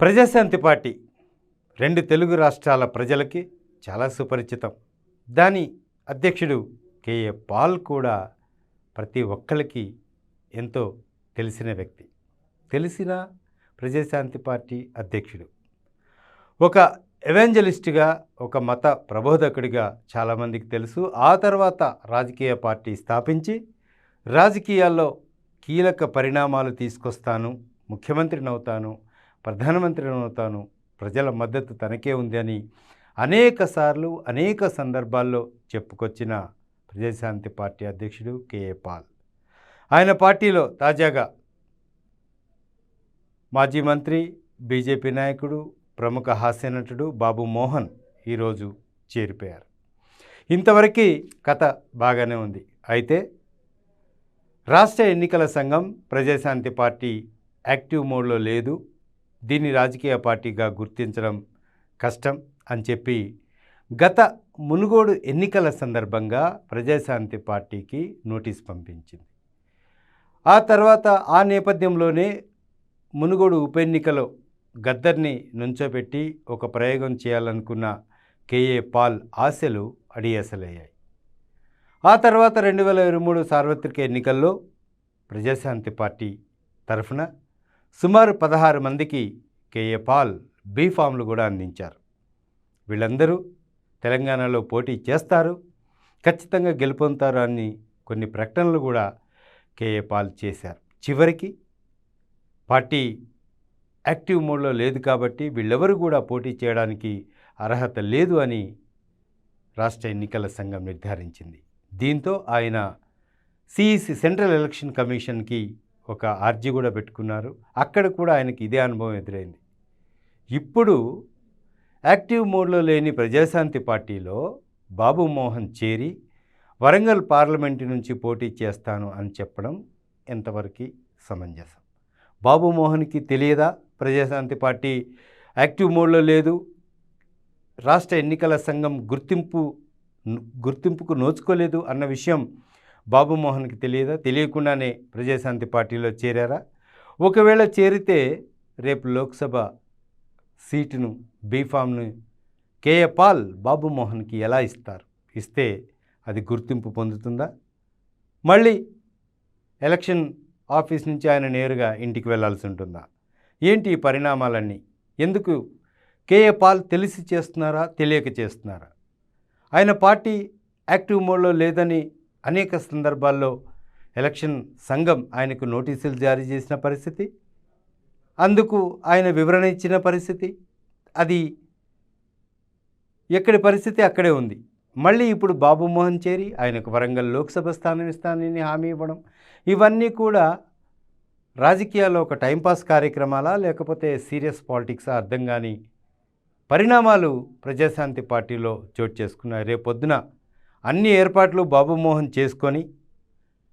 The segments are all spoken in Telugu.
ప్రజాశాంతి పార్టీ రెండు తెలుగు రాష్ట్రాల ప్రజలకి చాలా సుపరిచితం. దాని అధ్యక్షుడు కేఏ పాల్ కూడా ప్రతి ఒక్కరికి ఎంతో తెలిసిన వ్యక్తి. తెలిసిన ప్రజాశాంతి పార్టీ అధ్యక్షుడు. ఒక ఎవాంజలిస్ట్గా ఒక మత ప్రబోధకుడిగా చాలామందికి తెలుసు. ఆ తర్వాత రాజకీయ పార్టీ స్థాపించి రాజకీయాల్లో కీలక పరిణామాలు తీసుకొస్తాను ముఖ్యమంత్రిని అవుతాను ప్రధానమంత్రిని అవుతాను ప్రజల మద్దతు తనకే ఉంది అని అనేక సార్లు అనేక సందర్భాల్లో చెప్పుకొచ్చిన ప్రజాశాంతి పార్టీ అధ్యక్షుడు కేఏ పాల్. ఆయన పార్టీలో తాజాగా మాజీ మంత్రి బీజేపీ నాయకుడు ప్రముఖ హాస్య నటుడు బాబు మోహన్ ఈరోజు చేరిపోయారు. ఇంతవరకు కథ బాగానే ఉంది. అయితే రాష్ట్ర ఎన్నికల సంఘం ప్రజాశాంతి పార్టీ యాక్టివ్ మోడ్లో లేదు. దీన్ని రాజకీయ పార్టీగా గుర్తించడం కష్టం అని చెప్పి గత మునుగోడు ఎన్నికల సందర్భంగా ప్రజాశాంతి పార్టీకి నోటీస్ పంపించింది. ఆ తర్వాత ఆ నేపథ్యంలోనే మునుగోడు ఉప ఎన్నికలో గద్దర్ని నుంచోబెట్టి ఒక ప్రయోగం చేయాలనుకున్న కేఏ పాల్ ఆశలు అడియాసలయ్యాయి. ఆ తర్వాత రెండు వేల ఇరవై మూడు సార్వత్రిక ఎన్నికల్లో ప్రజాశాంతి పార్టీ తరఫున సుమారు పదహారు మందికి కేఏ పాల్ బీ ఫామ్లు కూడా అందించారు. వీళ్ళందరూ తెలంగాణలో పోటీ చేస్తారు. ఖచ్చితంగా గెలుపొందుతారు అని కొన్ని ప్రకటనలు కూడా కేఏ పాల్ చేశారు. చివరికి పార్టీ యాక్టివ్ మోడ్లో లేదు కాబట్టి వీళ్ళెవరు కూడా పోటీ చేయడానికి అర్హత లేదు అని రాష్ట్ర ఎన్నికల సంఘం నిర్ధారించింది. దీంతో ఆయన సిఈసి సెంట్రల్ ఎలక్షన్ కమిషన్కి ఒక ఆర్జీ కూడా పెట్టుకున్నారు. అక్కడ కూడా ఆయనకి ఇదే అనుభవం ఎదురైంది. ఇప్పుడు యాక్టివ్ మోడ్లో లేని ప్రజాశాంతి పార్టీలో బాబు మోహన్ చేరి వరంగల్ పార్లమెంటు నుంచి పోటీ చేస్తాను అని చెప్పడం ఎంతవరకు సమంజసం? బాబు మోహన్కి తెలియదా ప్రజాశాంతి పార్టీ యాక్టివ్ మోడ్లో లేదు? రాష్ట్ర ఎన్నికల సంఘం గుర్తింపు గుర్తింపుకు నోచుకోలేదు అన్న విషయం బాబుమోహన్కి తెలియదా? తెలియకుండానే ప్రజాశాంతి పార్టీలో చేరారా? ఒకవేళ చేరితే రేపు లోక్సభ సీటును బీఫామ్ను కేఏ పాల్ బాబుమోహన్కి ఎలా ఇస్తారు? ఇస్తే అది గుర్తింపు పొందుతుందా? మళ్ళీ ఎలక్షన్ ఆఫీస్ నుంచి ఆయన నేరుగా ఇంటికి వెళ్ళాల్సి ఉంటుందా? ఏంటి ఈ పరిణామాలన్నీ? ఎందుకు కేఏ పాల్ తెలిసి చేస్తున్నారా? తెలియక చేస్తున్నారా? ఆయన పార్టీ యాక్టివ్ మోడ్లో లేదని అనేక సందర్భాల్లో ఎలక్షన్ సంఘం ఆయనకు నోటీసులు జారీ చేసిన పరిస్థితి అందుకు ఆయన వివరణ ఇచ్చిన పరిస్థితి అది ఎక్కడి పరిస్థితి అక్కడే ఉంది. మళ్ళీ ఇప్పుడు బాబు మోహన్ చేరి ఆయనకు వరంగల్ లోక్సభ స్థానం ఇస్తానని హామీ ఇవ్వడం ఇవన్నీ కూడా రాజకీయాల్లో ఒక టైంపాస్ కార్యక్రమాలా లేకపోతే సీరియస్ పాలిటిక్సా అర్థం కాని పరిణామాలు ప్రజాశాంతి పార్టీలో చోటు చేసుకున్నాయి. రేపొద్దున అన్ని ఏర్పాట్లు బాబుమోహన్ చేసుకొని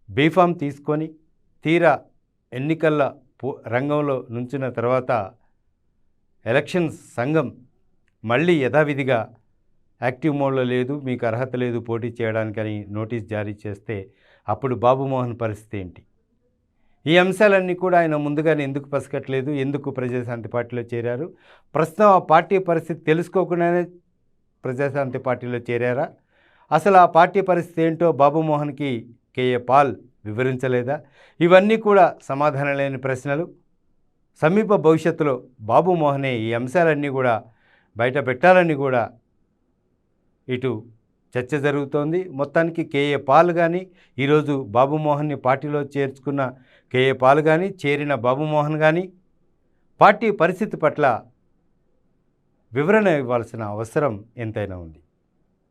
బీఫామ్ తీసుకొని తీరా ఎన్నికల రంగంలో నుంచిన తర్వాత ఎలక్షన్ సంఘం మళ్ళీ యథావిధిగా యాక్టివ్ మోడ్లో లేదు మీకు అర్హత లేదు పోటీ చేయడానికని నోటీస్ జారీ చేస్తే అప్పుడు బాబుమోహన్ పరిస్థితి ఏంటి? ఈ అంశాలన్నీ కూడా ఆయన ముందుగానే ఎందుకు పసకట్లేదు ఎందుకు ప్రజాశాంతి పార్టీలో చేరారు? ప్రస్తుతం ఆ పార్టీ పరిస్థితి తెలుసుకోకుండానే ప్రజాశాంతి పార్టీలో చేరారా? అసలు ఆ పార్టీ పరిస్థితి ఏంటో బాబుమోహన్కి కేఏ పాల్ వివరించలేదా? ఇవన్నీ కూడా సమాధానం లేని ప్రశ్నలు. సమీప భవిష్యత్తులో బాబుమోహనే ఈ అంశాలన్నీ కూడా బయట పెట్టాలని కూడా ఇటు చర్చ జరుగుతోంది. మొత్తానికి కేఏ పాల్ కానీ ఈరోజు బాబుమోహన్ని పార్టీలో చేర్చుకున్న కేఏ పాల్ కానీ చేరిన బాబుమోహన్ కానీ పార్టీ పరిస్థితి పట్ల వివరణ ఇవ్వాల్సిన అవసరం ఎంతైనా ఉంది.